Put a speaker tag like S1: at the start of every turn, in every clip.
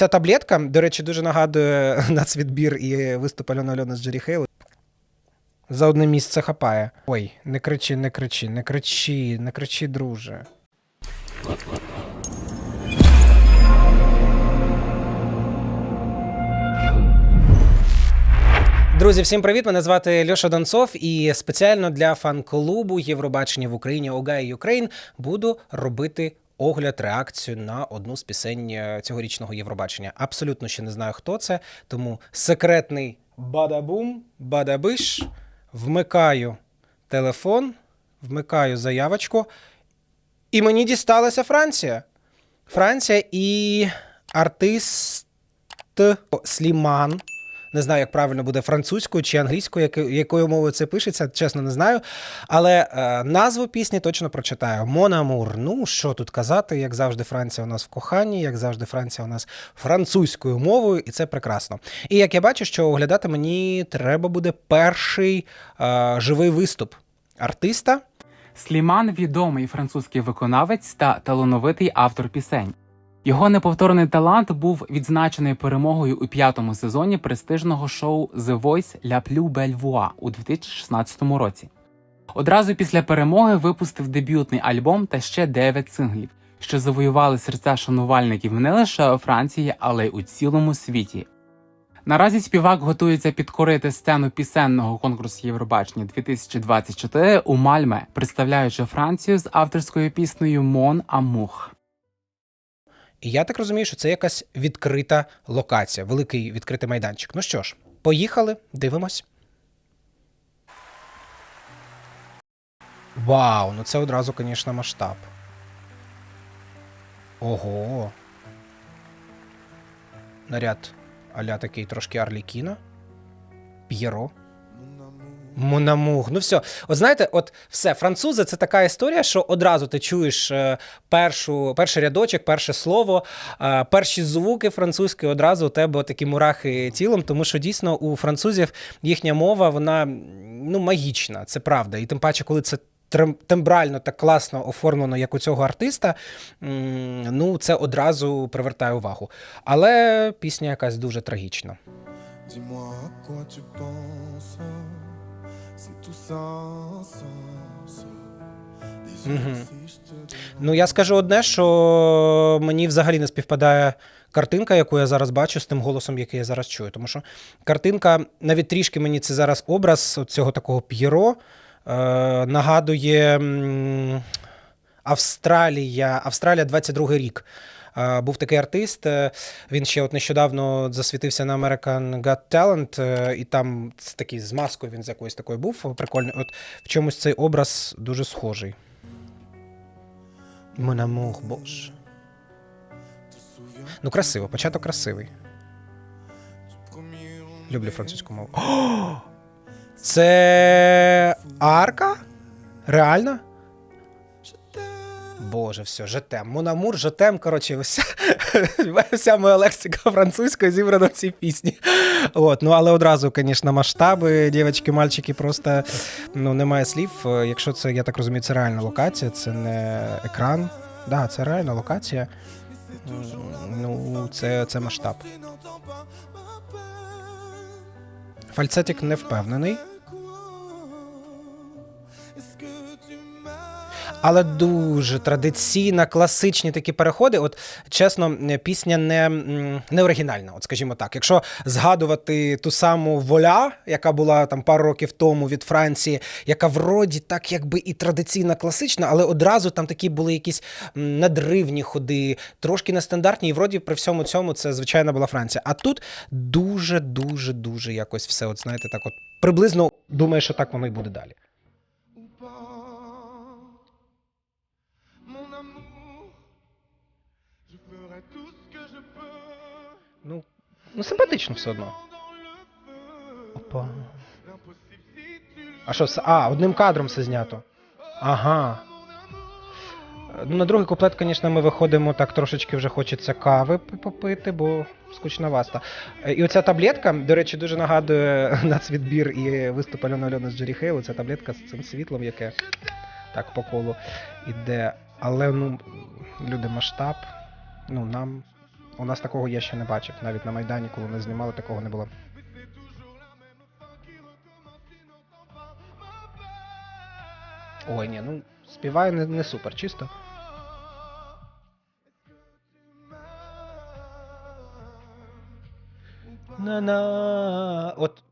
S1: оця таблетка, до речі, дуже нагадує нацвідбір і виступ Альони Альони з Джері Хейл. За одне місце хапає. Ой, не кричи, не кричи, не кричи, не кричи, друже. Друзі, всім привіт! Мене звати Льоша Донцов, і спеціально для фан-клубу Євробачення в Україні Огай Юкрейн буду робити огляд, реакцію на одну з пісень е, цьогорічного Євробачення. Абсолютно ще не знаю, хто це, тому секретний бадабум, бадабиш. Вмикаю телефон, вмикаю заявочку, і мені дісталася Франція. Франція і артист Сліман. Не знаю, як правильно буде французькою чи англійською, якою мовою це пишеться, чесно не знаю. Але е, назву пісні точно прочитаю. Мон Амур. Ну, що тут казати, як завжди, Франція у нас в коханні, як завжди, Франція у нас французькою мовою, і це прекрасно. І як я бачу, що оглядати мені треба буде перший е, живий виступ артиста.
S2: Сліман відомий французький виконавець та талановитий автор пісень. Його неповторний талант був відзначений перемогою у п'ятому сезоні престижного шоу The Voice La Plus Belle Voix у 2016 році. Одразу після перемоги випустив дебютний альбом та ще 9 синглів, що завоювали серця шанувальників не лише у Франції, але й у цілому світі. Наразі співак готується підкорити сцену пісенного конкурсу Євробачення 2024 у Мальме, представляючи Францію з авторською піснею Мон Амух.
S1: І я так розумію, що це якась відкрита локація, великий відкритий майданчик. Ну що ж, поїхали, дивимось. Вау, ну це одразу, звісно, масштаб. Ого. Наряд аля такий трошки Арлікіна. П'єро. Монамуг. Ну все. От знаєте, от все, французи це така історія, що одразу ти чуєш е, першу, перший рядочок, перше слово, е, перші звуки французькі, одразу у тебе такі мурахи тілом, тому що дійсно у французів їхня мова, вона ну, магічна, це правда. І тим паче, коли це. Тембрально так класно оформлено, як у цього артиста, ну це одразу привертає увагу. Але пісня якась дуже трагічна.
S3: Dis-moi quoi tu penses Dérange
S1: Ну, я скажу одне, що мені взагалі не співпадає картинка, яку я зараз бачу, з тим голосом, який я зараз чую. Тому що картинка, навіть трішки мені це зараз образ цього такого п'єро е, нагадує Австралія, Австралія 22 рік. Був такий артист. е, Він ще от нещодавно засвітився на American Got Talent, е, і там такий з маскою він з якоюсь такою був. Прикольний. От в чомусь цей образ дуже схожий. Amour, боже. Ну, красиво, початок красивий. Люблю французьку мову. О! Це арка? Реально? Боже, все, жетем. Монамур, жетем, коротше, вся, вся моя лексика французької зібрана в цій пісні. От, ну але одразу, звісно, масштаби, дівчатки, мальчики, просто ну, немає слів. Е, Якщо це, я так розумію, це реальна локація, це не екран. Да, це реальна локація. Ну, це, це масштаб. Фальцетик не впевнений, але дуже традиційна, класичні такі переходи. От чесно, пісня не, не оригінальна, от скажімо так. Якщо згадувати ту саму воля, яка була там пару років тому від Франції, яка вроді так якби і традиційна, класична, але одразу там такі були якісь надривні ходи, трошки нестандартні, і вроді при всьому цьому це звичайно була Франція. А тут дуже, дуже, дуже якось все, от знаєте, так от приблизно думаю, що так воно і буде далі. Ну, ну симпатично все одно. Опа. А що все? А, одним кадром все знято. Ага. Ну, на другий куплет, звісно, ми виходимо так трошечки вже хочеться кави попити, бо скучноваста. Е, І оця таблетка, до речі, дуже нагадує нацвідбір і виступ Альони Альони з Джері Хейл. Ця таблетка з цим світлом, яке так по колу іде. Але ну, люди масштаб. Ну, нам У нас такого я ще не бачив. Навіть на Майдані, коли ми знімали, такого не було. Ой, ні, ну співає не, не супер, чисто. На-на. От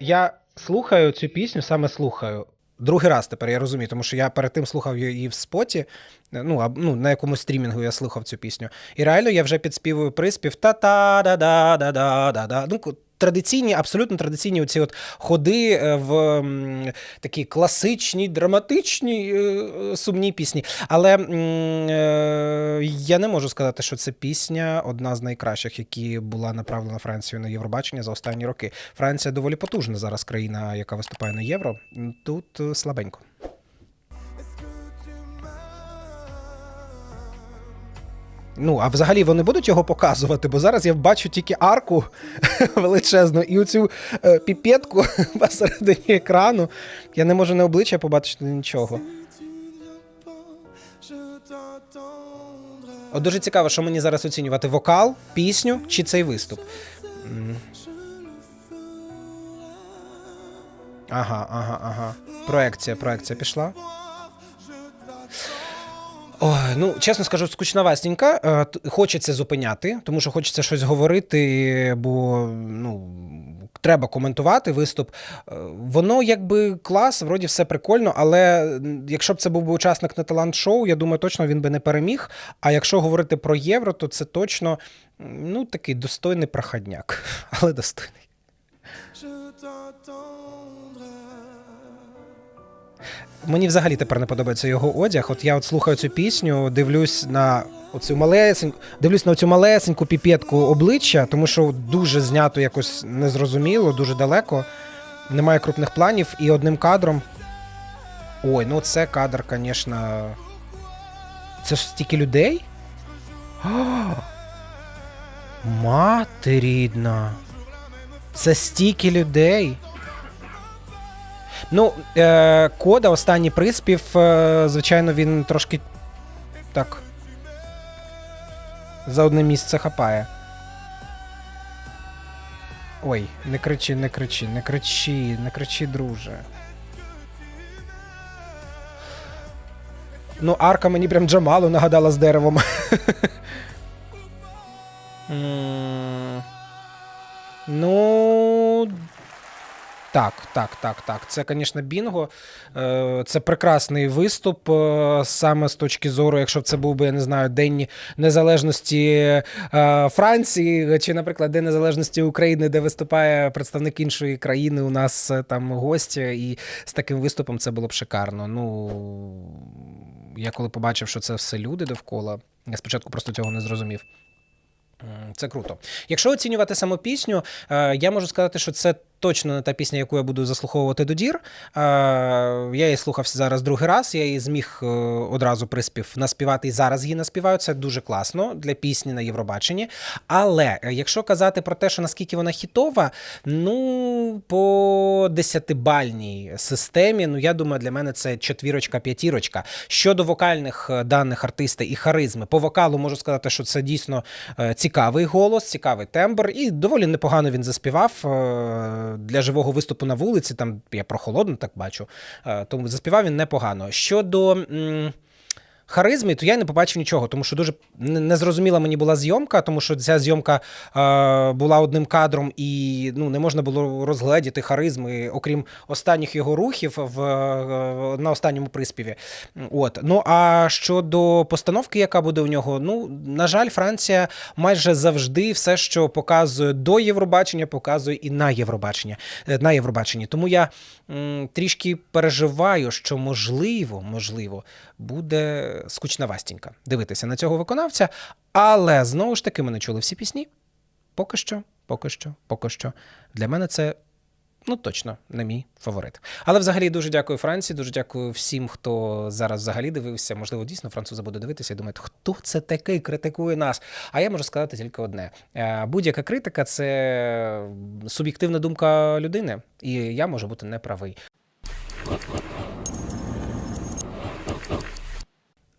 S1: я слухаю цю пісню, саме слухаю. Другий раз тепер я розумію, тому що я перед тим слухав її в споті, ну, а, ну на якомусь стрімінгу я слухав цю пісню. І реально я вже підспівую приспів та-та-да-да-да-да-да-да. Ну, ку- традиційні, абсолютно традиційні оці от ходи е, в такі класичні, драматичні, е, сумні пісні. Але е, я не можу сказати, що це пісня одна з найкращих, які була направлена Францією на Євробачення за останні роки. Франція доволі потужна зараз країна, яка виступає на євро. Тут е, слабенько. Ну, а взагалі вони будуть його показувати, бо зараз я бачу тільки арку величезну і оцю е, піпетку посередині екрану. Я не можу на обличчя побачити нічого. От дуже цікаво, що мені зараз оцінювати вокал, пісню чи цей виступ. Ага, ага, ага. Проекція, проекція пішла. Ой, ну чесно скажу, скучновастенька. Е, Хочеться зупиняти, тому що хочеться щось говорити, бо ну. Треба коментувати виступ. Е, Воно якби клас, вроді все прикольно, але якщо б це був би учасник на талант-шоу, я думаю, точно він би не переміг. А якщо говорити про євро, то це точно ну, такий достойний проходняк, але достойний. Мені взагалі тепер не подобається його одяг. От я от слухаю цю пісню, дивлюсь на оцю малесеньку, дивлюсь на цю малесеньку піпетку обличчя, тому що дуже знято якось незрозуміло, дуже далеко. Немає крупних планів і одним кадром. Ой, ну це кадр, звісно. Це ж стільки людей? А! Мати рідна. Це стільки людей. Ну, е, кода, останній приспів, е, звичайно, він трошки так. За одне місце хапає. Ой, не кричи, не кричи, не кричи, не кричи, друже. Ну, арка мені прям Джамалу нагадала з деревом. Ну. Так, так, так, так. Це, звісно, бінго. Е, Це прекрасний виступ е, саме з точки зору, якщо б це був би, я не знаю, День Незалежності е, Франції, чи, наприклад, День Незалежності України, де виступає представник іншої країни, у нас там гості, і з таким виступом це було б шикарно. Ну, я коли побачив, що це все люди довкола, я спочатку просто цього не зрозумів. Це круто. Якщо оцінювати саму пісню, я можу сказати, що це точно не та пісня, яку я буду заслуховувати до дір. Я її слухав зараз другий раз, я її зміг е, одразу приспів наспівати і зараз її наспіваю. Це дуже класно для пісні на Євробаченні. Але е, якщо казати про те, що наскільки вона хітова, ну по десятибальній системі, ну я думаю, для мене це четвірочка, п'ятірочка. Щодо вокальних е, даних артиста і харизми, по вокалу можу сказати, що це дійсно цікавий голос, цікавий тембр, і доволі непогано він заспівав для живого виступу на вулиці. Там я прохолодно так бачу. Е, Тому заспівав він непогано. Щодо. Харизми, то я не побачив нічого, тому що дуже незрозуміла мені була зйомка, тому що ця зйомка е, була одним кадром, і ну не можна було розгледіти харизми, окрім останніх його рухів в, е, на останньому приспіві. От. Ну а щодо постановки, яка буде у нього, ну на жаль, Франція майже завжди все, що показує до Євробачення, показує і на Євробачення е, на Євробаченні. Тому я м, трішки переживаю, що можливо, можливо, буде скучновастенька дивитися на цього виконавця. Але знову ж таки, ми не чули всі пісні. Поки що, поки що, поки що. Для мене це. Ну, точно, не мій фаворит. Але взагалі дуже дякую Франції, дуже дякую всім, хто зараз взагалі дивився. Можливо, дійсно французи буде дивитися і думають, хто це такий критикує нас. А я можу сказати тільки одне: Е, будь-яка критика це суб'єктивна думка людини, і я можу бути неправий.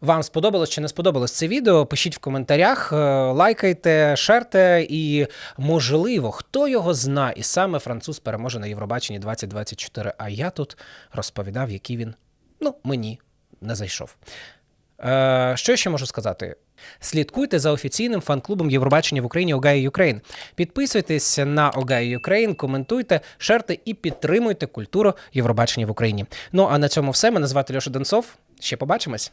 S1: Вам сподобалось чи не сподобалось це відео? Пишіть в коментарях, е, лайкайте, шерте, і можливо, хто його зна, і саме француз переможе на Євробаченні 2024. А я тут розповідав, який він ну мені не зайшов. Е, що ще можу сказати? Слідкуйте за офіційним фан-клубом Євробачення в Україні Огайо Юкрейн. Підписуйтесь на Огайо Юкрейн, коментуйте, шерте і підтримуйте культуру Євробачення в Україні. Ну а на цьому все. Мене звати Льоша Донцов. Ще побачимось.